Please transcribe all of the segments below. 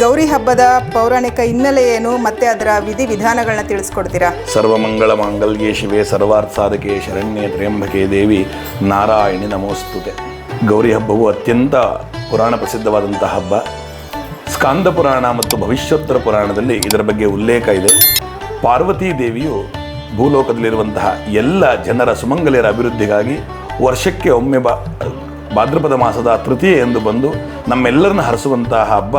ಗೌರಿ ಹಬ್ಬದ ಪೌರಾಣಿಕ ಹಿನ್ನೆಲೆ ಏನು, ಮತ್ತೆ ಅದರ ವಿಧಿ ವಿಧಾನಗಳನ್ನ ತಿಳಿಸ್ಕೊಡ್ತೀರಾ? ಸರ್ವಮಂಗಳ ಮಾಂಗಲ್ಯೇ ಶಿವೆ, ಸರ್ವಾರ್ಥ ಸಾಧಕೆ, ಶರಣ್ಯ ತ್ರ್ಯಂಬಕೆ ದೇವಿ, ನಾರಾಯಣಿ ನಮೋಸ್ತುತೆ. ಗೌರಿ ಹಬ್ಬವು ಅತ್ಯಂತ ಪುರಾಣ ಪ್ರಸಿದ್ಧವಾದಂತಹ ಹಬ್ಬ. ಸ್ಕಾಂದ ಪುರಾಣ ಮತ್ತು ಭವಿಷ್ಯೋತ್ತರ ಪುರಾಣದಲ್ಲಿ ಇದರ ಬಗ್ಗೆ ಉಲ್ಲೇಖ ಇದೆ. ಪಾರ್ವತೀ ದೇವಿಯು ಭೂಲೋಕದಲ್ಲಿರುವಂತಹ ಎಲ್ಲ ಜನರ ಸುಮಂಗಲಿಯರ ಅಭಿವೃದ್ಧಿಗಾಗಿ ವರ್ಷಕ್ಕೆ ಒಮ್ಮೆ ಬಾ ಭಾದ್ರಪದ ಮಾಸದ ತೃತೀಯ ಎಂದು ಬಂದು ನಮ್ಮೆಲ್ಲರನ್ನ ಹರಿಸುವಂತಹ ಹಬ್ಬ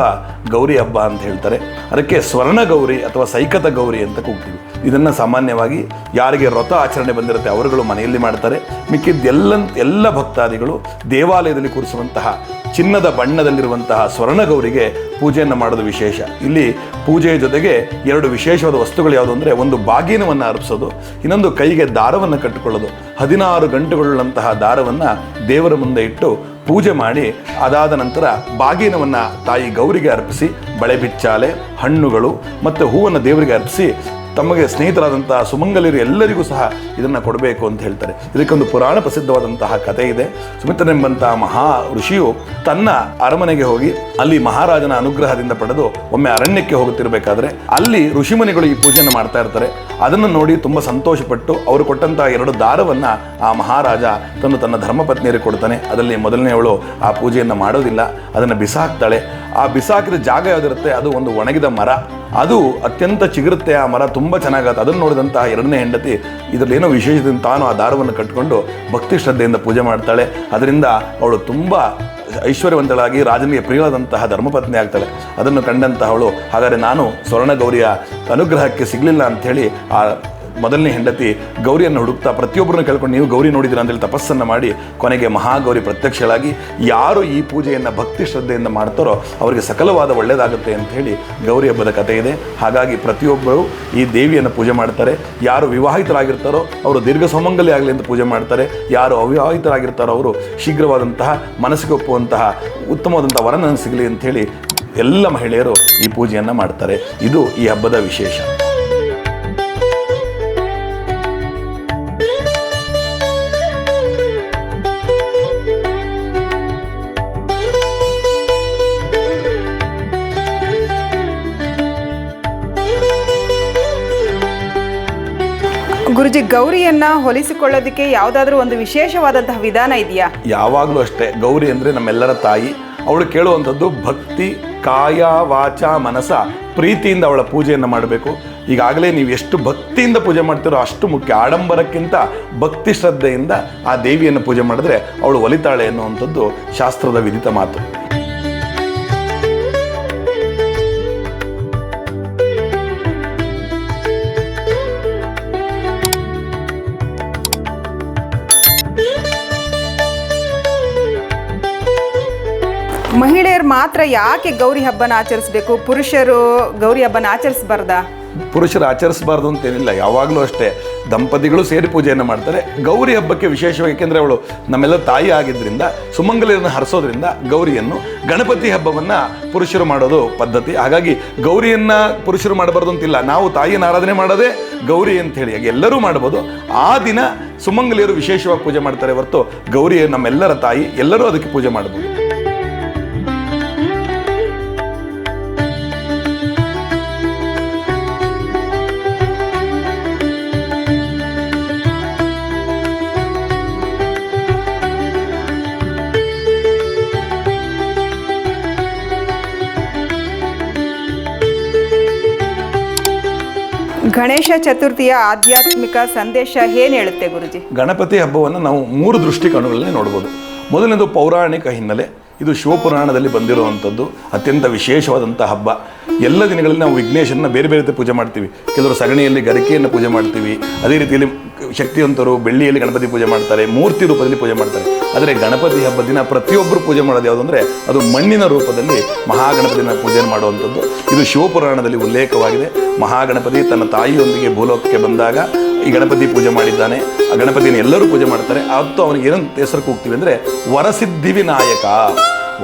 ಗೌರಿ ಹಬ್ಬ ಅಂತ ಹೇಳ್ತಾರೆ. ಅದಕ್ಕೆ ಸ್ವರ್ಣ ಗೌರಿ ಅಥವಾ ಸೈಕತ ಗೌರಿ ಅಂತ ಕೂಗ್ತೀವಿ. ಇದನ್ನು ಸಾಮಾನ್ಯವಾಗಿ ಯಾರಿಗೆ ವ್ರತ ಆಚರಣೆ ಬಂದಿರುತ್ತೆ ಅವರುಗಳು ಮನೆಯಲ್ಲಿ ಮಾಡ್ತಾರೆ. ಮಿಕ್ಕಿದ್ದೆಲ್ಲ ಎಲ್ಲ ಭಕ್ತಾದಿಗಳು ದೇವಾಲಯದಲ್ಲಿ ಕೂರಿಸುವಂತಹ ಚಿನ್ನದ ಬಣ್ಣದಲ್ಲಿರುವಂತಹ ಸ್ವರ್ಣಗೌರಿಗೆ ಪೂಜೆಯನ್ನು ಮಾಡೋದು ವಿಶೇಷ. ಇಲ್ಲಿ ಪೂಜೆಯ ಜೊತೆಗೆ ಎರಡು ವಿಶೇಷವಾದ ವಸ್ತುಗಳು ಯಾವುದು ಅಂದರೆ ಒಂದು ಬಾಗಿನವನ್ನು ಅರ್ಪಿಸೋದು, ಇನ್ನೊಂದು ಕೈಗೆ ದಾರವನ್ನು ಕಟ್ಟಿಕೊಳ್ಳೋದು. ಹದಿನಾರು ಗಂಟೆಗಳಂತಹ ದಾರವನ್ನು ದೇವರ ಮುಂದೆ ಇಟ್ಟು ಪೂಜೆ ಮಾಡಿ, ಅದಾದ ನಂತರ ಬಾಗಿನವನ್ನು ತಾಯಿ ಗೌರಿಗೆ ಅರ್ಪಿಸಿ, ಬಳೆ ಬಿಚ್ಚಾಲೆ ಹಣ್ಣುಗಳು ಮತ್ತು ಹೂವನ್ನು ದೇವರಿಗೆ ಅರ್ಪಿಸಿ ತಮಗೆ ಸ್ನೇಹಿತರಾದಂತಹ ಸುಮಂಗಲಿರು ಎಲ್ಲರಿಗೂ ಸಹ ಇದನ್ನು ಕೊಡಬೇಕು ಅಂತ ಹೇಳ್ತಾರೆ. ಇದಕ್ಕೊಂದು ಪುರಾಣ ಪ್ರಸಿದ್ಧವಾದಂತಹ ಕಥೆ ಇದೆ. ಸುಮಿತ್ರನೆಂಬಂತಹ ಮಹಾ ಋಷಿಯು ತನ್ನ ಅರಮನೆಗೆ ಹೋಗಿ ಅಲ್ಲಿ ಮಹಾರಾಜನ ಅನುಗ್ರಹದಿಂದ ಪಡೆದು ಒಮ್ಮೆ ಅರಣ್ಯಕ್ಕೆ ಹೋಗುತ್ತಿರಬೇಕಾದ್ರೆ ಅಲ್ಲಿ ಋಷಿಮುನಿಗಳು ಈ ಪೂಜೆಯನ್ನು ಮಾಡ್ತಾ ಇರ್ತಾರೆ. ಅದನ್ನು ನೋಡಿ ತುಂಬ ಸಂತೋಷಪಟ್ಟು ಅವರು ಕೊಟ್ಟಂತಹ ಎರಡು ದಾರವನ್ನು ಆ ಮಹಾರಾಜ ತನ್ನ ತನ್ನ ಧರ್ಮಪತ್ನಿಯರಿಗೆ ಕೊಡ್ತಾನೆ. ಅದರಲ್ಲಿ ಮೊದಲನೆಯವಳು ಆ ಪೂಜೆಯನ್ನು ಮಾಡೋದಿಲ್ಲ, ಅದನ್ನು ಬಿಸಾಕ್ತಾಳೆ. ಆ ಬಿಸಾಕಿದ ಜಾಗ ಯಾವುದಿರುತ್ತೆ? ಅದು ಒಂದು ಒಣಗಿದ ಮರ. ಅದು ಅತ್ಯಂತ ಚಿಗುರುತ್ತೆ ಆ ಮರ, ತುಂಬ ಚೆನ್ನಾಗತ್ತೆ ಅದನ್ನು ನೋಡಿದಂತಹ ಎರಡನೇ ಹೆಂಡತಿ ಇದರಲ್ಲಿ ಏನೋ ವಿಶೇಷದಿಂದ ತಾನು ಆ ದಾರವನ್ನು ಕಟ್ಟಿಕೊಂಡು ಭಕ್ತಿ ಶ್ರದ್ಧೆಯಿಂದ ಪೂಜೆ ಮಾಡ್ತಾಳೆ. ಅದರಿಂದ ಅವಳು ತುಂಬ ಐಶ್ವರ್ಯವಂತಳಾಗಿ ರಾಜನಿಗೆ ಪ್ರಿಯವಾದಂತಹ ಧರ್ಮಪತ್ನಿ ಆಗ್ತಾಳೆ. ಅದನ್ನು ಕಂಡಂತಹ ಅವಳು ಹಾಗಾದರೆ ನಾನು ಸ್ವರ್ಣಗೌರಿಯ ಅನುಗ್ರಹಕ್ಕೆ ಸಿಗಲಿಲ್ಲ ಅಂಥೇಳಿ ಆ ಮೊದಲನೇ ಹೆಂಡತಿ ಗೌರಿಯನ್ನು ಹುಡುಕ್ತಾ ಪ್ರತಿಯೊಬ್ಬರನ್ನು ಕೇಳ್ಕೊಂಡು, ನೀವು ಗೌರಿ ನೋಡಿದಿರ ಅಂತೇಳಿ ತಪಸ್ಸನ್ನು ಮಾಡಿ ಕೊನೆಗೆ ಮಹಾಗೌರಿ ಪ್ರತ್ಯಕ್ಷಳಾಗಿ ಯಾರು ಈ ಪೂಜೆಯನ್ನು ಭಕ್ತಿ ಶ್ರದ್ಧೆಯಿಂದ ಮಾಡ್ತಾರೋ ಅವರಿಗೆ ಸಕಲವಾದ ಒಳ್ಳೆಯದಾಗುತ್ತೆ ಅಂತ ಹೇಳಿ ಗೌರಿ ಹಬ್ಬದ ಕಥೆ ಇದೆ. ಹಾಗಾಗಿ ಪ್ರತಿಯೊಬ್ಬರು ಈ ದೇವಿಯನ್ನು ಪೂಜೆ ಮಾಡ್ತಾರೆ. ಯಾರು ವಿವಾಹಿತರಾಗಿರ್ತಾರೋ ಅವರು ದೀರ್ಘ ಸೌಮಂಗಲಿ ಆಗಲಿ ಅಂತ ಪೂಜೆ ಮಾಡ್ತಾರೆ. ಯಾರು ಅವಿವಾಹಿತರಾಗಿರ್ತಾರೋ ಅವರು ಶೀಘ್ರವಾದಂತಹ ಮನಸ್ಸಿಗೆ ಒಪ್ಪುವಂತಹ ಉತ್ತಮವಾದಂಥ ವರನ ಸಿಗಲಿ ಅಂಥೇಳಿ ಎಲ್ಲ ಮಹಿಳೆಯರು ಈ ಪೂಜೆಯನ್ನು ಮಾಡ್ತಾರೆ. ಇದು ಈ ಹಬ್ಬದ ವಿಶೇಷ. ಗುರುಜಿ ಗೌರಿಯನ್ನ ಹೊಲಿಸಿಕೊಳ್ಳೋದಕ್ಕೆ ಯಾವುದಾದ್ರೂ ಒಂದು ವಿಶೇಷವಾದಂತಹ ವಿಧಾನ ಇದೆಯಾ? ಯಾವಾಗಲೂ ಅಷ್ಟೇ. ಗೌರಿ ಅಂದರೆ ನಮ್ಮೆಲ್ಲರ ತಾಯಿ. ಅವಳು ಕೇಳುವಂಥದ್ದು ಭಕ್ತಿ, ಕಾಯ, ವಾಚ, ಮನಸ, ಪ್ರೀತಿಯಿಂದ ಅವಳ ಪೂಜೆಯನ್ನು ಮಾಡಬೇಕು. ಈಗಾಗಲೇ ನೀವು ಎಷ್ಟು ಭಕ್ತಿಯಿಂದ ಪೂಜೆ ಮಾಡ್ತೀರೋ ಅಷ್ಟು ಮುಖ್ಯ. ಆಡಂಬರಕ್ಕಿಂತ ಭಕ್ತಿ ಶ್ರದ್ಧೆಯಿಂದ ಆ ದೇವಿಯನ್ನು ಪೂಜೆ ಮಾಡಿದ್ರೆ ಅವಳು ಒಲಿತಾಳೆ ಅನ್ನುವಂಥದ್ದು ಶಾಸ್ತ್ರದ ವಿಧಿತ ಮಾತು. ಮಹಿಳೆಯರು ಮಾತ್ರ ಯಾಕೆ ಗೌರಿ ಹಬ್ಬನ ಆಚರಿಸಬೇಕು? ಪುರುಷರು ಗೌರಿ ಹಬ್ಬನ ಆಚರಿಸಬಾರ್ದಾ? ಪುರುಷರು ಆಚರಿಸಬಾರ್ದು ಅಂತೇನಿಲ್ಲ, ಯಾವಾಗಲೂ ಅಷ್ಟೇ. ದಂಪತಿಗಳು ಸೇರಿ ಪೂಜೆಯನ್ನು ಮಾಡ್ತಾರೆ. ಗೌರಿ ಹಬ್ಬಕ್ಕೆ ವಿಶೇಷವಾಗಿ ಏಕೆಂದರೆ ಅವಳು ನಮ್ಮೆಲ್ಲ ತಾಯಿ ಆಗಿದ್ದರಿಂದ ಸುಮಂಗಲಿಯನ್ನು ಹರಿಸೋದ್ರಿಂದ ಗೌರಿಯನ್ನು ಗಣಪತಿ ಹಬ್ಬವನ್ನು ಪುರುಷರು ಮಾಡೋದು ಪದ್ಧತಿ. ಹಾಗಾಗಿ ಗೌರಿಯನ್ನು ಪುರುಷರು ಮಾಡಬಾರ್ದು ಅಂತಿಲ್ಲ. ನಾವು ತಾಯಿಯನ್ನು ಆರಾಧನೆ ಮಾಡೋದೇ ಗೌರಿ ಅಂತ ಹೇಳಿ ಹಾಗೆ ಎಲ್ಲರೂ ಮಾಡ್ಬೋದು. ಆ ದಿನ ಸುಮಂಗಲಿಯರು ವಿಶೇಷವಾಗಿ ಪೂಜೆ ಮಾಡ್ತಾರೆ ಹೊರತು ಗೌರಿ ನಮ್ಮೆಲ್ಲರ ತಾಯಿ. ಎಲ್ಲರೂ ಅದಕ್ಕೆ ಪೂಜೆ ಮಾಡ್ಬೋದು. ಗಣೇಶ ಚತುರ್ಥಿಯ ಆಧ್ಯಾತ್ಮಿಕ ಸಂದೇಶ ಏನು ಹೇಳುತ್ತೆ ಗುರುಜಿ? ಗಣಪತಿ ಹಬ್ಬವನ್ನು ನಾವು ಮೂರು ದೃಷ್ಟಿಕೋನಗಳಲ್ಲಿ ನೋಡ್ಬೋದು. ಮೊದಲನೇದು ಪೌರಾಣಿಕ ಹಿನ್ನೆಲೆ. ಇದು ಶಿವಪುರಾಣದಲ್ಲಿ ಬಂದಿರುವಂಥದ್ದು, ಅತ್ಯಂತ ವಿಶೇಷವಾದಂಥ ಹಬ್ಬ. ಎಲ್ಲ ದಿನಗಳಲ್ಲಿ ನಾವು ವಿಘ್ನೇಶನ ಬೇರೆ ಬೇರೆ ರೀತಿ ಪೂಜೆ ಮಾಡ್ತೀವಿ. ಕೆಲವರು ಸಗಣಿಯಲ್ಲಿ ಗರಿಕೆಯನ್ನು ಪೂಜೆ ಮಾಡ್ತೀವಿ. ಅದೇ ರೀತಿಯಲ್ಲಿ ಶಕ್ತಿವಂತರು ಬೆಳ್ಳಿಯಲ್ಲಿ ಗಣಪತಿ ಪೂಜೆ ಮಾಡ್ತಾರೆ, ಮೂರ್ತಿ ರೂಪದಲ್ಲಿ ಪೂಜೆ ಮಾಡ್ತಾರೆ. ಆದರೆ ಗಣಪತಿ ಹಬ್ಬದ ದಿನ ಪ್ರತಿಯೊಬ್ಬರು ಪೂಜೆ ಮಾಡೋದು ಯಾವುದು ಅಂದರೆ ಅದು ಮಣ್ಣಿನ ರೂಪದಲ್ಲಿ ಮಹಾಗಣಪತಿನ ಪೂಜೆ ಮಾಡುವಂಥದ್ದು. ಇದು ಶಿವಪುರಾಣದಲ್ಲಿ ಉಲ್ಲೇಖವಾಗಿದೆ. ಮಹಾಗಣಪತಿ ತನ್ನ ತಾಯಿಯೊಂದಿಗೆ ಭೂಲೋಕಕ್ಕೆ ಬಂದಾಗ ಈ ಗಣಪತಿ ಪೂಜೆ ಮಾಡಿದ್ದಾನೆ. ಆ ಗಣಪತಿನ ಎಲ್ಲರೂ ಪೂಜೆ ಮಾಡ್ತಾರೆ. ಅವತ್ತು ಅವನಿಗೆ ಏನಂತ ಹೆಸರು ಕೂಗ್ತೀವಿ ಅಂದರೆ ವರಸಿದ್ಧಿ ವಿನಾಯಕ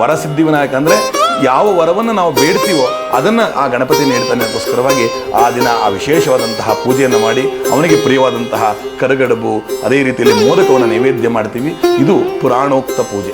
ವರಸಿದ್ಧಿ ವಿನಾಯಕ ಅಂದರೆ ಯಾವ ವರವನ್ನು ನಾವು ಬೇಡ್ತೀವೋ ಅದನ್ನು ಆ ಗಣಪತಿ ನೀಡ್ತಾನೆ ಅದಕ್ಕೋಸ್ಕರವಾಗಿ ಆ ದಿನ ಆ ವಿಶೇಷವಾದಂತಹ ಪೂಜೆಯನ್ನು ಮಾಡಿ ಅವನಿಗೆ ಪ್ರಿಯವಾದಂತಹ ಕರಗಡಬು, ಅದೇ ರೀತಿಯಲ್ಲಿ ಮೋದಕವನ್ನು ನೈವೇದ್ಯ ಮಾಡ್ತೀವಿ. ಇದು ಪುರಾಣೋಕ್ತ ಪೂಜೆ.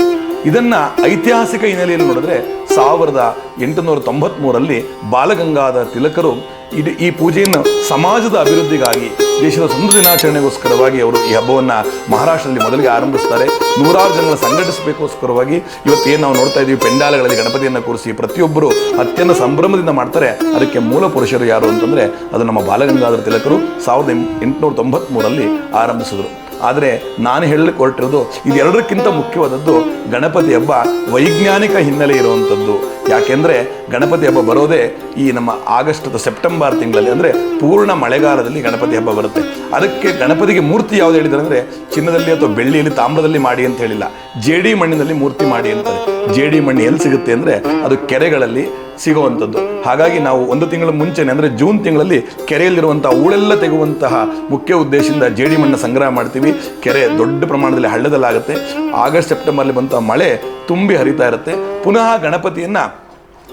ಇದನ್ನ ಐತಿಹಾಸಿಕ ಹಿನ್ನೆಲೆಯಲ್ಲಿ ನೋಡಿದ್ರೆ ಸಾವಿರದ ಎಂಟುನೂರ ತೊಂಬತ್ತ್ಮೂರಲ್ಲಿ ಬಾಲಗಂಗಾಧರ ತಿಲಕರು ಇಡೀ ಈ ಪೂಜೆಯನ್ನು ಸಮಾಜದ ಅಭಿವೃದ್ಧಿಗಾಗಿ, ದೇಶದ ಸುಂದರ ದಿನಾಚರಣೆಗೋಸ್ಕರವಾಗಿ ಅವರು ಈ ಹಬ್ಬವನ್ನು ಮಹಾರಾಷ್ಟ್ರದಲ್ಲಿ ಮೊದಲಿಗೆ ಆರಂಭಿಸ್ತಾರೆ. ನೂರಾರು ಜನರ ಸಂಘಟಿಸಬೇಕೋಸ್ಕರವಾಗಿ ಇವತ್ತೇನು ನಾವು ನೋಡ್ತಾ ಇದ್ದೀವಿ ಪೆಂಡಾಲಗಳಲ್ಲಿ ಗಣಪತಿಯನ್ನು ಕೂರಿಸಿ ಪ್ರತಿಯೊಬ್ಬರು ಅತ್ಯಂತ ಸಂಭ್ರಮದಿಂದ ಮಾಡ್ತಾರೆ. ಅದಕ್ಕೆ ಮೂಲ ಪುರುಷರು ಯಾರು ಅಂತಂದರೆ, ಅದು ನಮ್ಮ ಬಾಲಗಂಗಾಧರ ತಿಲಕರು. ಸಾವಿರದ ಎಂಟುನೂರ ತೊಂಬತ್ಮೂರಲ್ಲಿ ಆರಂಭಿಸಿದರು. ಆದರೆ ನಾನು ಹೇಳಲಿಕ್ಕೆ ಹೊರಟಿರೋದು ಇದೆರಡಕ್ಕಿಂತ ಮುಖ್ಯವಾದದ್ದು ಗಣಪತಿ ಹಬ್ಬ ವೈಜ್ಞಾನಿಕ ಹಿನ್ನೆಲೆ ಇರುವಂಥದ್ದು. ಯಾಕೆಂದರೆ ಗಣಪತಿ ಹಬ್ಬ ಬರೋದೇ ಈ ನಮ್ಮ ಆಗಸ್ಟ್ ಸೆಪ್ಟೆಂಬರ್ ತಿಂಗಳಲ್ಲಿ, ಅಂದರೆ ಪೂರ್ಣ ಮಳೆಗಾಲದಲ್ಲಿ ಗಣಪತಿ ಹಬ್ಬ ಬರುತ್ತೆ. ಅದಕ್ಕೆ ಗಣಪತಿಗೆ ಮೂರ್ತಿ ಯಾವ್ದು ಹೇಳಿದ್ರೆ ಅಂದರೆ ಚಿನ್ನದಲ್ಲಿ ಅಥವಾ ಬೆಳ್ಳಿಯಲ್ಲಿ ತಾಮ್ರದಲ್ಲಿ ಮಾಡಿ ಅಂತ ಹೇಳಿಲ್ಲ. ಜೇಡಿ ಮಣ್ಣಿನಲ್ಲಿ ಮೂರ್ತಿ ಮಾಡಿ ಅಂತಾರೆ ಜೇಡಿ ಮಣ್ಣು ಎಲ್ಲಿ ಸಿಗುತ್ತೆ ಅಂದರೆ ಅದು ಕೆರೆಗಳಲ್ಲಿ ಸಿಗುವಂಥದ್ದು. ಹಾಗಾಗಿ ನಾವು ಒಂದು ತಿಂಗಳ ಮುಂಚೆನೆ ಅಂದರೆ ಜೂನ್ ತಿಂಗಳಲ್ಲಿ ಕೆರೆಯಲ್ಲಿರುವಂಥ ಹೂಳೆಲ್ಲ ತೆಗುವಂತಹ ಮುಖ್ಯ ಉದ್ದೇಶದಿಂದ ಜೇಡಿ ಮಣ್ಣು ಸಂಗ್ರಹ ಮಾಡ್ತೀವಿ. ಕೆರೆ ದೊಡ್ಡ ಪ್ರಮಾಣದಲ್ಲಿ ಹಳ್ಳದಲ್ಲಾಗುತ್ತೆ. ಆಗಸ್ಟ್ ಸೆಪ್ಟೆಂಬರ್ಲಿ ಬಂತ ಮಳೆ ತುಂಬಿ ಹರಿತಾ ಇರುತ್ತೆ. ಪುನಃ ಗಣಪತಿಯನ್ನ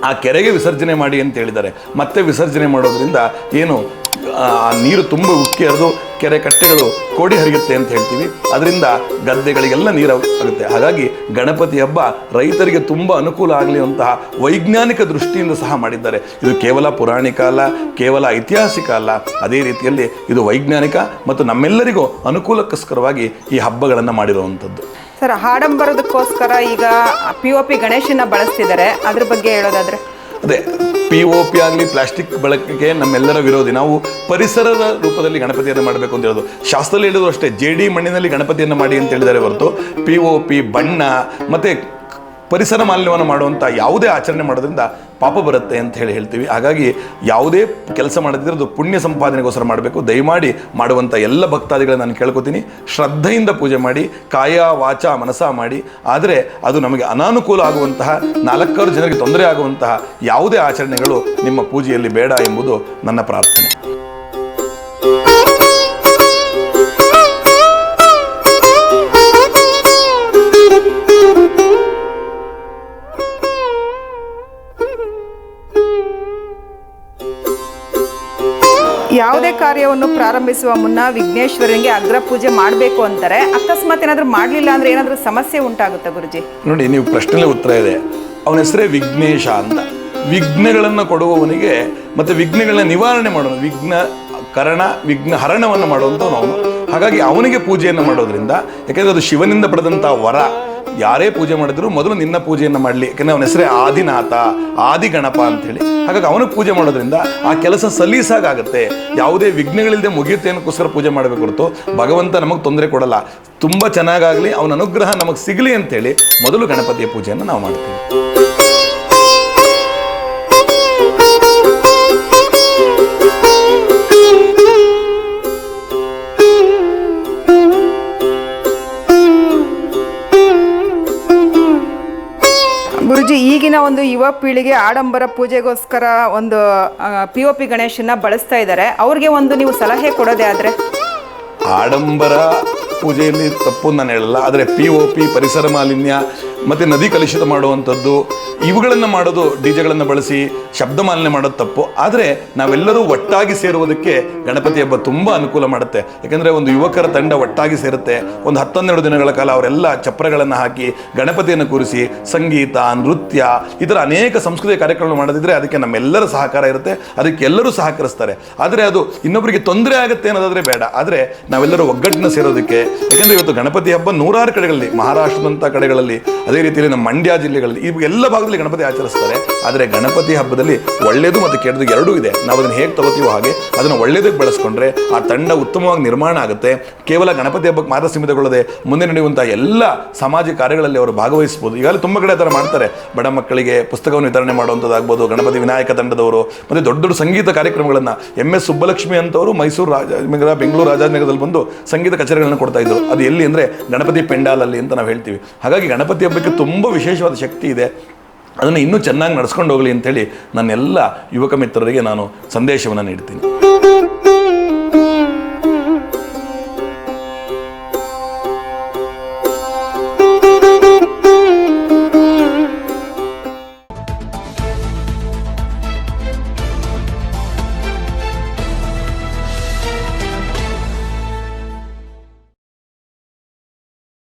ಆ ಕೆರೆಗೆ ವಿಸರ್ಜನೆ ಮಾಡಿ ಅಂತ ಹೇಳಿದ್ದಾರೆ. ಮತ್ತೆ ವಿಸರ್ಜನೆ ಮಾಡೋದ್ರಿಂದ ಏನು ನೀರು ತುಂಬ ಉಕ್ಕಿ ಹರಿದು ಕೆರೆ ಕಟ್ಟೆಗಳು ಕೋಡಿ ಹರಿಯುತ್ತೆ ಅಂತ ಹೇಳ್ತೀವಿ. ಅದರಿಂದ ಗದ್ದೆಗಳಿಗೆಲ್ಲ ನೀರು ಆಗುತ್ತೆ. ಹಾಗಾಗಿ ಗಣಪತಿ ಹಬ್ಬ ರೈತರಿಗೆ ತುಂಬ ಅನುಕೂಲ ಆಗಲಿ ಅಂತಹ ವೈಜ್ಞಾನಿಕ ದೃಷ್ಟಿಯಿಂದ ಸಹ ಮಾಡಿದ್ದಾರೆ. ಇದು ಕೇವಲ ಪುರಾಣಿಕ ಅಲ್ಲ ಕೇವಲ ಐತಿಹಾಸಿಕ ಅಲ್ಲ. ಅದೇ ರೀತಿಯಲ್ಲಿ ಇದು ವೈಜ್ಞಾನಿಕ ಮತ್ತು ನಮ್ಮೆಲ್ಲರಿಗೂ ಅನುಕೂಲಕ್ಕೋಸ್ಕರವಾಗಿ ಈ ಹಬ್ಬಗಳನ್ನು ಮಾಡಿರುವಂಥದ್ದು. ಸರ್ ಆಡಂಬರದಕ್ಕೋಸ್ಕರ ಈಗ ಪಿ ಒ ಪಿ ಗಣೇಶನ ಬಳಸ್ತಿದ್ದಾರೆ. ಅದ್ರ ಬಗ್ಗೆ ಹೇಳೋದಾದ್ರೆ? ಅದೇ ಪಿ ಒ ಪಿ ಆಗಲಿ ಪ್ಲಾಸ್ಟಿಕ್ ಬಳಕೆಗೆ ನಮ್ಮೆಲ್ಲರ ವಿರೋಧಿ. ನಾವು ಪರಿಸರದ ರೂಪದಲ್ಲಿ ಗಣಪತಿಯನ್ನು ಮಾಡಬೇಕು ಅಂತ ಹೇಳೋದು. ಶಾಸ್ತ್ರದಲ್ಲಿ ಹೇಳಿದ್ರು ಅಷ್ಟೇ, ಜೆ ಡಿ ಮಣ್ಣಿನಲ್ಲಿ ಗಣಪತಿಯನ್ನು ಮಾಡಿ ಅಂತ ಹೇಳಿದ್ದಾರೆ ಹೊರತು ಪಿ ಒ ಪಿ ಬಣ್ಣ, ಮತ್ತು ಪರಿಸರ ಮಾಲಿನ್ಯವನ್ನು ಮಾಡುವಂಥ ಯಾವುದೇ ಆಚರಣೆ ಮಾಡೋದ್ರಿಂದ ಪಾಪ ಬರುತ್ತೆ ಅಂತ ಹೇಳಿ ಹೇಳ್ತೀವಿ. ಹಾಗಾಗಿ ಯಾವುದೇ ಕೆಲಸ ಮಾಡದಿದ್ರೆ ಅದು ಪುಣ್ಯ ಸಂಪಾದನೆಗೋಸ್ಕರ ಮಾಡಬೇಕು. ದಯಮಾಡಿ ಮಾಡುವಂಥ ಎಲ್ಲ ಭಕ್ತಾದಿಗಳನ್ನ ನಾನು ಕೇಳ್ಕೊತೀನಿ. ಶ್ರದ್ಧೆಯಿಂದ ಪೂಜೆ ಮಾಡಿ, ಕಾಯ, ವಾಚ, ಮನಸ ಮಾಡಿ. ಆದರೆ ಅದು ನಮಗೆ ಅನಾನುಕೂಲ ಆಗುವಂತಹ, ನಾಲ್ಕಾರು ಜನರಿಗೆ ತೊಂದರೆ ಆಗುವಂತಹ ಯಾವುದೇ ಆಚರಣೆಗಳು ನಿಮ್ಮ ಪೂಜೆಯಲ್ಲಿ ಬೇಡ ಎಂಬುದು ನನ್ನ ಪ್ರಾರ್ಥನೆ. ಕಾರ್ಯವನ್ನು ಪ್ರಾರಂಭಿಸುವ ಮುನ್ನ ವಿಘ್ನೇಶ್ವರನಿಗೆ ಅಗ್ರ ಪೂಜೆ ಮಾಡಬೇಕು ಅಂತಾರೆ. ಅಕಸ್ಮಾತ್ ಏನಾದರೂ ಮಾಡಲಿಲ್ಲ ಅಂದ್ರೆ ಏನಾದರೂ ಸಮಸ್ಯೆ ಉಂಟಾಗುತ್ತೆ ಗುರುಜಿ? ನೋಡಿ, ನೀವು ಪ್ರಶ್ನೆಲೆ ಉತ್ತರ ಇದೆ. ಅವನ ಹೆಸರೇ ವಿಘ್ನೇಶ ಅಂತ. ವಿಘ್ನಗಳನ್ನು ಕೊಡುವವನಿಗೆ ಮತ್ತು ವಿಘ್ನಗಳನ್ನ ನಿವಾರಣೆ ಮಾಡುವ ವಿಘ್ನ ಕರಣ, ವಿಘ್ನ ಹರಣವನ್ನು ಮಾಡುವಂಥವನು ಅವನು. ಹಾಗಾಗಿ ಅವನಿಗೆ ಪೂಜೆಯನ್ನು ಮಾಡೋದ್ರಿಂದ, ಯಾಕೆಂದರೆ ಅದು ಶಿವನಿಂದ ಪಡೆದಂಥ ವರ. ಯಾರೇ ಪೂಜೆ ಮಾಡಿದ್ರು ಮೊದಲು ನಿನ್ನ ಪೂಜೆಯನ್ನು ಮಾಡಲಿ. ಯಾಕೆಂದರೆ ಅವನ ಹೆಸರೇ ಆದಿನಾಥ ಆದಿ ಗಣಪ ಅಂಥೇಳಿ ಹಾಗಾಗಿ ಅವನಿಗೆ ಪೂಜೆ ಮಾಡೋದ್ರಿಂದ ಆ ಕೆಲಸ ಸಲೀಸಾಗುತ್ತೆ ಯಾವುದೇ ವಿಘ್ನಗಳಿಲ್ಲದೆ ಮುಗಿಯುತ್ತೆ ಅನ್ನೋಕ್ಕೋಸ್ಕರ ಪೂಜೆ ಮಾಡಬೇಕು ಹೊರತು ಭಗವಂತ ನಮಗೆ ತೊಂದರೆ ಕೊಡಲ್ಲ. ತುಂಬ ಚೆನ್ನಾಗಾಗಲಿ, ಅವನ ಅನುಗ್ರಹ ನಮಗೆ ಸಿಗಲಿ ಅಂತೇಳಿ ಮೊದಲು ಗಣಪತಿಯ ಪೂಜೆಯನ್ನು ನಾವು ಮಾಡ್ತೀವಿ. ಈಗಿನ ಒಂದು ಯುವ ಪೀಳಿಗೆ ಆಡಂಬರ ಪೂಜೆಗೋಸ್ಕರ ಒಂದು ಪಿ ಒ ಪಿ ಗಣೇಶನ ಬಳಸ್ತಾ ಇದ್ದಾರೆ. ಅವ್ರಿಗೆ ಒಂದು ನೀವು ಸಲಹೆ ಕೊಡೋದೇ ಆದರೆ? ಆಡಂಬರ ಪೂಜೆಯಲ್ಲಿ ತಪ್ಪು ನಾನು ಹೇಳಲ್ಲ. ಆದರೆ ಪಿ ಒ ಪಿ ಪರಿಸರ ಮಾಲಿನ್ಯ ಮತ್ತು ನದಿ ಕಲುಷಿತ ಮಾಡುವಂಥದ್ದು, ಇವುಗಳನ್ನು ಮಾಡೋದು ಡಿಜೆಗಳನ್ನು ಬಳಸಿ ಶಬ್ದ ಮಾಲಿನ್ಯ ಮಾಡೋದು ತಪ್ಪು. ಆದರೆ ನಾವೆಲ್ಲರೂ ಒಟ್ಟಾಗಿ ಸೇರುವುದಕ್ಕೆ ಗಣಪತಿ ಹಬ್ಬ ತುಂಬ ಅನುಕೂಲ ಮಾಡುತ್ತೆ. ಯಾಕೆಂದರೆ ಒಂದು ಯುವಕರ ತಂಡ ಒಟ್ಟಾಗಿ ಸೇರುತ್ತೆ. ಒಂದು ಹತ್ತನ್ನೆರಡು ದಿನಗಳ ಕಾಲ ಅವರೆಲ್ಲ ಚಪ್ರಗಳನ್ನು ಹಾಕಿ ಗಣಪತಿಯನ್ನು ಕೂರಿಸಿ ಸಂಗೀತ, ನೃತ್ಯ, ಈ ಥರ ಅನೇಕ ಸಂಸ್ಕೃತಿಯ ಕಾರ್ಯಕ್ರಮ ಮಾಡೋದಿದ್ರೆ ಅದಕ್ಕೆ ನಮ್ಮೆಲ್ಲರ ಸಹಕಾರ ಇರುತ್ತೆ. ಅದಕ್ಕೆ ಎಲ್ಲರೂ ಸಹಕರಿಸ್ತಾರೆ. ಆದರೆ ಅದು ಇನ್ನೊಬ್ಬರಿಗೆ ತೊಂದರೆ ಆಗುತ್ತೆ ಅನ್ನೋದಾದರೆ ಬೇಡ. ಆದರೆ ನಾವೆಲ್ಲರೂ ಒಗ್ಗಟ್ಟಿನ ಸೇರೋದಕ್ಕೆ, ಯಾಕೆಂದರೆ ಇವತ್ತು ಗಣಪತಿ ಹಬ್ಬ ನೂರಾರು ಕಡೆಗಳಲ್ಲಿ ಮಹಾರಾಷ್ಟ್ರದಂಥ ಕಡೆಗಳಲ್ಲಿ ಅದೇ ರೀತಿಯಲ್ಲಿ ನಮ್ಮ ಮಂಡ್ಯ ಜಿಲ್ಲೆಗಳಲ್ಲಿ ಈ ಎಲ್ಲ ಭಾಗದಲ್ಲಿ ಗಣಪತಿ ಆಚರಿಸ್ತಾರೆ. ಆದರೆ ಗಣಪತಿ ಹಬ್ಬದಲ್ಲಿ ಒಳ್ಳೆಯದು ಮತ್ತು ಕೆಟ್ಟದು ಎರಡೂ ಇದೆ. ನಾವು ಅದನ್ನು ಹೇಗೆ ತಗೋತೀವೋ ಹಾಗೆ ಅದನ್ನು ಒಳ್ಳೆಯದಕ್ಕೆ ಬಳಸ್ಕೊಂಡ್ರೆ ಆ ತಂಡ ಉತ್ತಮವಾಗಿ ನಿರ್ಮಾಣ ಆಗುತ್ತೆ. ಕೇವಲ ಗಣಪತಿ ಹಬ್ಬಕ್ಕೆ ಮಾತ್ರ ಸೀಮಿತಗೊಳ್ಳದೆ ಮುಂದೆ ನಡೆಯುವಂಥ ಎಲ್ಲ ಸಾಮಾಜಿಕ ಕಾರ್ಯಗಳಲ್ಲಿ ಅವರು ಭಾಗವಹಿಸ್ಬೋದು. ಈಗಾಗಲೇ ತುಂಬ ಕಡೆ ಆ ಥರ ಮಾಡ್ತಾರೆ. ಬಡ ಮಕ್ಕಳಿಗೆ ಪುಸ್ತಕವನ್ನು ವಿತರಣೆ ಮಾಡುವಂಥದ್ದಾಗ್ಬೋದು, ಗಣಪತಿ ವಿನಾಯಕ ತಂಡದವರು, ಮತ್ತು ದೊಡ್ಡ ದೊಡ್ಡ ಸಂಗೀತ ಕಾರ್ಯಕ್ರಮಗಳನ್ನು ಎಂ ಎಸ್ ಸುಬ್ಬಲಕ್ಷ್ಮಿ ಅಂತವರು ಮೈಸೂರು ರಾಜ ಬೆಂಗಳೂರು ರಾಜನಗರದಲ್ಲಿ ಬಂದು ಸಂಗೀತ ಕಚೇರಿಗಳನ್ನು ಕೊಡ್ತಾ ಇದ್ರು. ಅದು ಎಲ್ಲಿ ಅಂದರೆ ಗಣಪತಿ ಪೆಂಡಾಲಲ್ಲಿ ಅಂತ ನಾವು ಹೇಳ್ತೀವಿ. ಹಾಗಾಗಿ ಗಣಪತಿ ಹಬ್ಬಕ್ಕೆ ತುಂಬ ವಿಶೇಷವಾದ ಶಕ್ತಿ ಇದೆ. ಅದನ್ನು ಇನ್ನೂ ಚೆನ್ನಾಗಿ ನಡೆಸ್ಕೊಂಡು ಹೋಗಲಿ ಅಂತೇಳಿ ನನ್ನೆಲ್ಲ ಯುವಕ ಮಿತ್ರರಿಗೆ ನಾನು ಸಂದೇಶವನ್ನು ನೀಡ್ತೀನಿ.